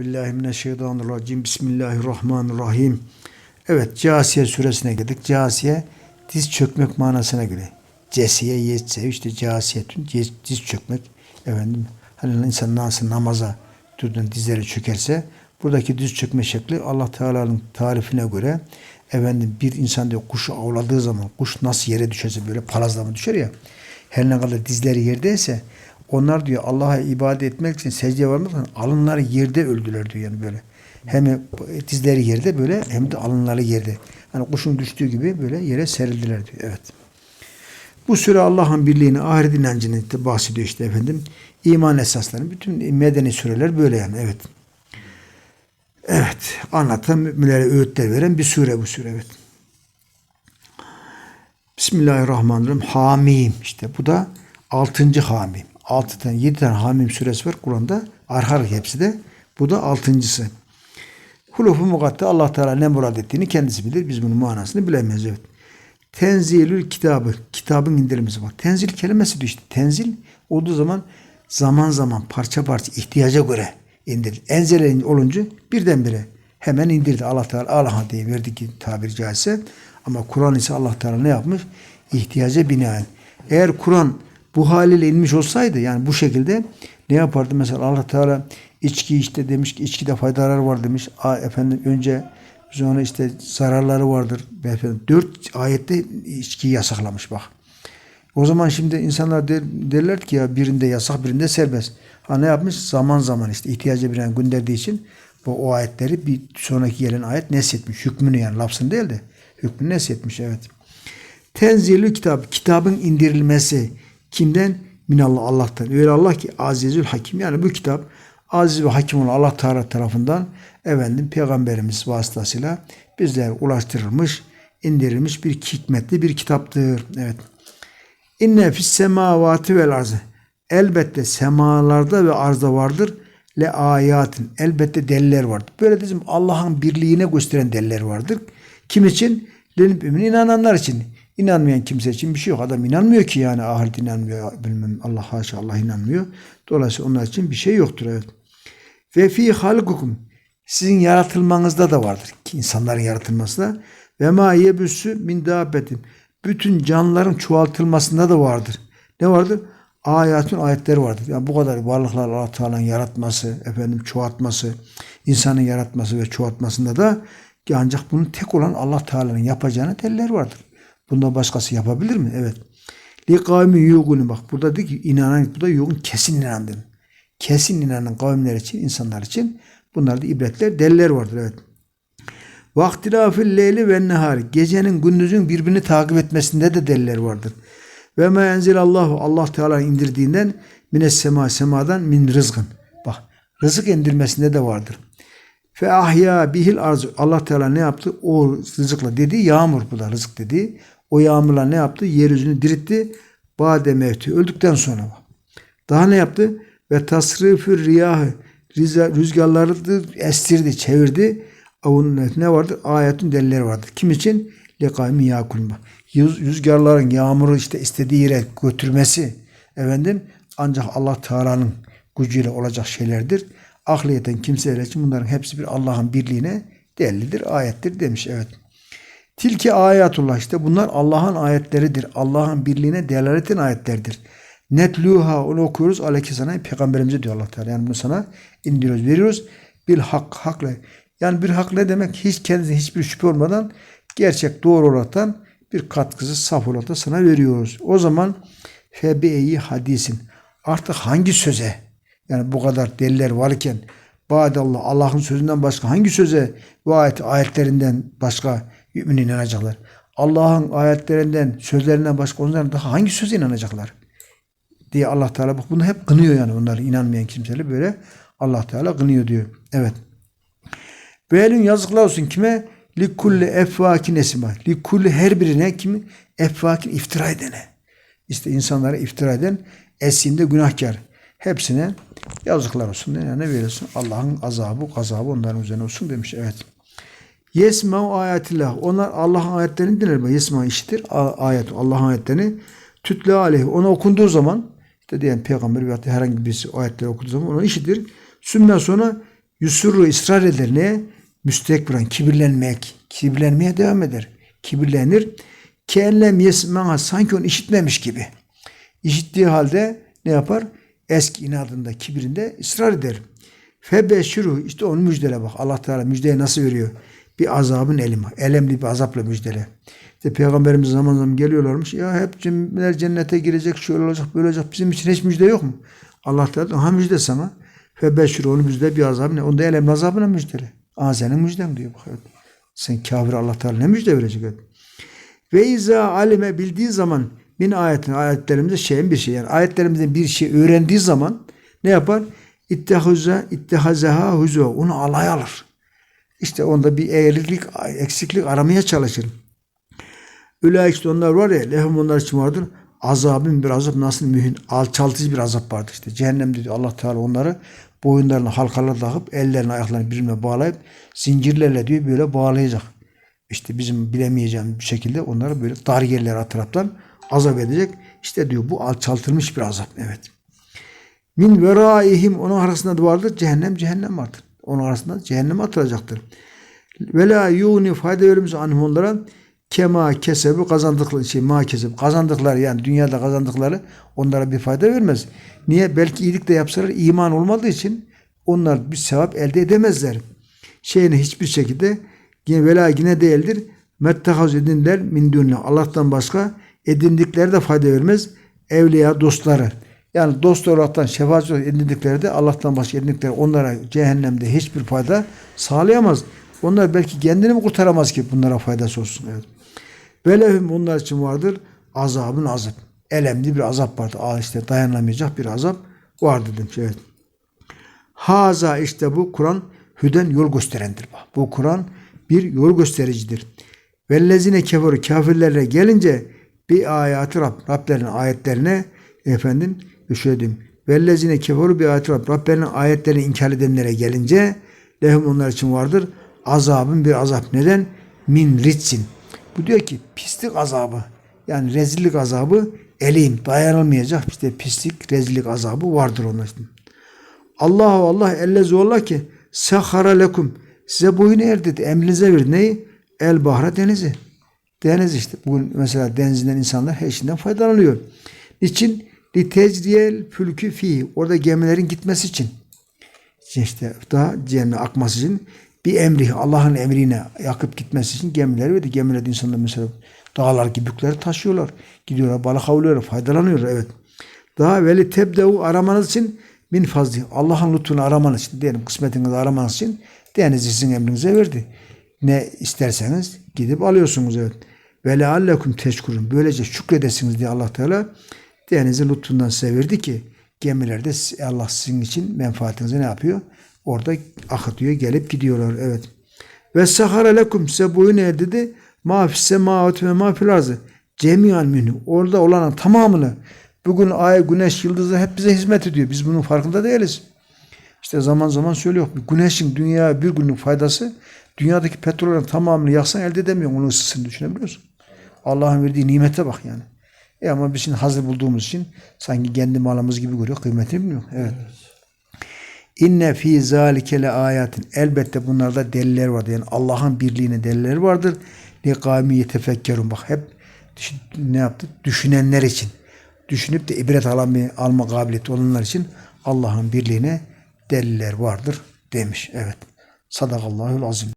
Bismillahirrahmanirrahim. Bismillahirrahmanirrahim. Evet, Casiye suresine geldik. Casiye diz çökmek manasına göre. Cesiye yetse işte casiyetün ce- diz çökmek. Efendim hani insan nasıl namaza durduğunda dizleri çökerse buradaki diz çökme şekli Allah Teala'nın tarifine göre efendim bir insan diyor kuşu avladığı zaman kuş nasıl yere düşerse böyle palazlama düşer ya her ne kadar dizleri yerdeyse onlar diyor Allah'a ibadet etmek için secdeye varmak için alınları yerde öldüler diyor yani böyle. Hem dizleri yerde böyle hem de alınları yerde. Hani kuşun düştüğü gibi böyle yere serildiler diyor. Evet. Bu süre Allah'ın birliğini, ahiret inancını bahsediyor işte efendim. İman esasları. Bütün medeni süreler böyle yani. Evet. Evet. Anlatan müminlere öğütler veren bir sure bu sure. Evet. Bismillahirrahmanirrahim. Hamim. işte bu da altıncı hamim. Altı tane, yedi tane hamim suresi var Kur'an'da. Arka hepsi de. Bu da altıncısı. Hulufu mukatta Allah Teala ne murad ettiğini kendisi bilir. Biz bunun manasını bilemeyiz. Evet. Tenzilül kitabı. Kitabın indirilmesi var. Tenzil kelimesi de işte. Tenzil olduğu zaman zaman zaman parça parça ihtiyaca göre indir. Enzele olunca birdenbire hemen indirdi. Allah Teala Allah diye verdi ki tabiri caizse. Ama Kur'an ise Allah Teala ne yapmış? İhtiyaca binaen. Eğer Kur'an bu haliyle inmiş olsaydı yani bu şekilde ne yapardı? Mesela Allah Teala içki işte demiş ki içkide faydalar var demiş. A, efendim önce sonra işte zararları vardır. Efendim, dört ayette içkiyi yasaklamış bak. O zaman şimdi insanlar der, derler ki ya birinde yasak birinde serbest. Ha ne yapmış? Zaman zaman işte ihtiyaca binen gönderdiği için bu o ayetleri bir sonraki gelen ayet neshetmiş. Hükmünü yani lafzını değil de hükmünü neshetmiş evet. Tenzilü kitap, kitabın indirilmesi kimden? Minallah Allah'tan. Öyle Allah ki azizül hakim. Yani bu kitap aziz ve hakim olan Allah Teala tarafından efendim peygamberimiz vasıtasıyla bizlere ulaştırılmış, indirilmiş bir hikmetli bir kitaptır. Evet. İnne fis semavati vel arzı. Elbette semalarda ve arzda vardır. Le ayatin. Elbette deliller vardır. Böyle bizim Allah'ın birliğine gösteren deliller vardır. Kim için? Lenip inananlar için. İnanmayan kimse için bir şey yok. Adam inanmıyor ki yani ahiret inanmıyor. Bilmem Allah haşa Allah inanmıyor. Dolayısıyla onlar için bir şey yoktur. Evet. Ve fi halkukum. Sizin yaratılmanızda da vardır. Ki insanların yaratılmasında. Ve ma yebüssü min dabbetin. Bütün canlıların çoğaltılmasında da vardır. Ne vardır? Ayatın ayetleri vardır. Yani bu kadar varlıklar Allah Teala'nın yaratması, efendim çoğaltması, insanın yaratması ve çoğaltmasında da ki ancak bunun tek olan Allah Teala'nın yapacağına deliller vardır. Bundan başkası yapabilir mi? Evet. Li kavmi yuğunu bak burada diyor ki inanan bu da yuğun kesin inandın. Kesin inanan kavimler için, insanlar için bunlarda ibretler, deliller vardır. Evet. Vaktilafil leyli ve nehar. Gecenin gündüzün birbirini takip etmesinde de deliller vardır. Ve ma enzilallahu Allah Teala indirdiğinden mines sema semadan min rızkın. Bak rızık indirmesinde de vardır. Fe ahya bihil arzu. Allah Teala ne yaptı? O rızıkla dediği yağmur bu da rızık dediği. O yağmurla ne yaptı? Yeryüzünü diritti. Bade mevti. Öldükten sonra. Daha ne yaptı? Ve tasrifü riyahı. Rüzgarları estirdi, çevirdi. Onun ne vardı? Ayetin delilleri vardı. Kim için? Lekaymi yakulma. Rüzgarların yağmuru işte istediği yere götürmesi efendim ancak Allah Teala'nın gücüyle olacak şeylerdir. Akliyeten kimseler için bunların hepsi bir Allah'ın birliğine delildir, ayettir demiş. Evet. Tilki ayatullah işte bunlar Allah'ın ayetleridir. Allah'ın birliğine delaletin ayetlerdir. Netluha onu okuyoruz aleyke sana peygamberimize diyor Allah Teala. Yani bunu sana indiriyoruz, veriyoruz. Bil hak, hakla. Yani bir hak ne demek? Hiç kendisine hiçbir şüphe olmadan gerçek doğru olaraktan bir katkısı saf olarak da sana veriyoruz. O zaman febeyi hadisin. Artık hangi söze yani bu kadar deliller varken Badallah Allah'ın sözünden başka hangi söze ve ayet, ayetlerinden başka mümin inanacaklar? Allah'ın ayetlerinden, sözlerinden başka onların daha hangi söze inanacaklar? Diye Allah Teala bak bunu hep kınıyor yani onları inanmayan kimseleri böyle Allah Teala kınıyor diyor. Evet. Böyle yazıklar olsun kime? Likulli efvakin esma. Likulli her birine kimi? Efvakin iftira edene. İşte insanlara iftira eden esinde günahkar. Hepsine yazıklar olsun. Yani ne veriyorsun? Allah'ın azabı, gazabı onların üzerine olsun demiş. Evet. Yesma ayetillah. Onlar Allah'ın ayetlerini dinler mi? Yesma işitir. Ayet Allah'ın ayetlerini tütle aleyhi. Ona okunduğu zaman işte diyen peygamber veya herhangi birisi ayetleri okuduğu zaman onu işitir. Sümme sonra Yusurru ısrar eder ne? Müstekbiren, kibirlenmek. Kibirlenmeye devam eder. Kibirlenir. Kellem yesmaha sanki onu işitmemiş gibi. İşittiği halde ne yapar? Eski inadında, kibirinde ısrar eder. Febeşşiru işte onu müjdele bak. Allah Teala müjdeyi nasıl veriyor? Bir azabın elimi. Elemli bir azapla müjdele. İşte Peygamberimiz zaman zaman geliyorlarmış. Ya hep cennetler cennete girecek, şöyle olacak, böyle olacak. Bizim için hiç müjde yok mu? Allah Teala ha müjde sana. Febeşşiru onu müjde bir azab ne? Onda elemli azabına müjdele. Aa senin müjden diyor. Bak, evet. Sen kafir Allah Teala ne müjde verecek? Evet. Ve izâ alime bildiği zaman min ayetin ayetlerimizde şeyin bir şey yani ayetlerimizden bir şey öğrendiği zaman ne yapar? İttehaze ittehazeha huzu onu alay alır. İşte onda bir eğrilik, eksiklik aramaya çalışır. Öyle işte onlar var ya lehum onlar için vardır. Azabın bir azap nasıl mühin alçaltıcı bir azap vardır işte. Cehennemde diyor Allah Teala onları boyunlarını halkalar takıp ellerini ayaklarını birbirine bağlayıp zincirlerle diyor böyle bağlayacak. İşte bizim bilemeyeceğimiz bir şekilde onları böyle dar yerlere taraftan azap edecek. İşte diyor bu alçaltılmış bir azap. Evet. Min veraihim onun arasında da vardır. Cehennem cehennem vardır. Onun arasında cehennem atılacaktır. Ve la yuni fayda verimiz anhum onlara kema kesebi kazandıkları şey ma kesep kazandıkları yani dünyada kazandıkları onlara bir fayda vermez. Niye? Belki iyilik de yapsalar iman olmadığı için onlar bir sevap elde edemezler. Şeyini hiçbir şekilde vela yine değildir. Mettehaz edinler min dünle. Allah'tan başka edindikleri de fayda vermez. Evliya dostları. Yani dost olaraktan şefaat edindikleri de Allah'tan başka edindikleri onlara cehennemde hiçbir fayda sağlayamaz. Onlar belki kendini mi kurtaramaz ki bunlara faydası olsun. Evet. Ve lehum onlar için vardır azabın azap. Elemli bir azap vardır. Aa işte dayanamayacak bir azap vardır demiş. Evet. Haza işte bu Kur'an hüden yol gösterendir. Bu Kur'an bir yol göstericidir. Vellezine keferu kafirlerle gelince bir ayatı Rab, Rablerin ayetlerine efendim şöyle diyeyim. Vellezine keferu bir ayatı Rab, Rablerin ayetlerini inkar edenlere gelince lehum onlar için vardır azabın bir azap. Neden? Min ritsin. Bu diyor ki pislik azabı. Yani rezillik azabı elim dayanılmayacak işte pislik rezillik azabı vardır onun için. Allahu Allah ellezi Allah ki sehara lekum size boyun erdirdi emrinize verdi neyi? El bahra denizi. Deniz işte. Bugün mesela denizden insanlar her şeyden faydalanıyor. Niçin? Li tecriyel fülkü fi. Orada gemilerin gitmesi için. İşte daha cehenneme akması için bir emri Allah'ın emrine yakıp gitmesi için gemiler verdi. Gemilerde insanlar mesela dağlar gibi yükleri taşıyorlar. Gidiyorlar balık avlıyorlar. Faydalanıyorlar. Evet. Daha veli tebdevu aramanız için min fazli. Allah'ın lütfunu aramanız için diyelim kısmetinizi aramanız için denizi sizin emrinize verdi. Ne isterseniz gidip alıyorsunuz evet. Ve leallekum teşkurun. Böylece şükredesiniz diye Allah Teala denizi lütfundan size verdi ki gemilerde Allah sizin için menfaatinizi ne yapıyor? Orada akıtıyor, gelip gidiyorlar. Evet. Ve sahara lekum size boyun eğdirdi. Ma fis semavati ve ma fil ardı. Cemiyan minhu. Orada olanın tamamını bugün ay, güneş, yıldızlar hep bize hizmet ediyor. Biz bunun farkında değiliz. İşte zaman zaman söylüyor. Güneşin dünyaya bir günlük faydası dünyadaki petrolün tamamını yaksan elde edemiyorsun. Onun ısısını düşünebiliyorsun. Allah'ın verdiği nimete bak yani. E ama biz şimdi hazır bulduğumuz için sanki kendi malımız gibi görüyor. Kıymetini bilmiyor. Evet. evet. İnne fi zalike le ayatin. Elbette bunlarda deliller vardır. Yani Allah'ın birliğine deliller vardır. Li kavmi yetefekkerun. Bak hep ne yaptı? Düşünenler için. Düşünüp de ibret alma, alma kabiliyeti olanlar için Allah'ın birliğine deliller vardır demiş. Evet. Sadakallahul azim.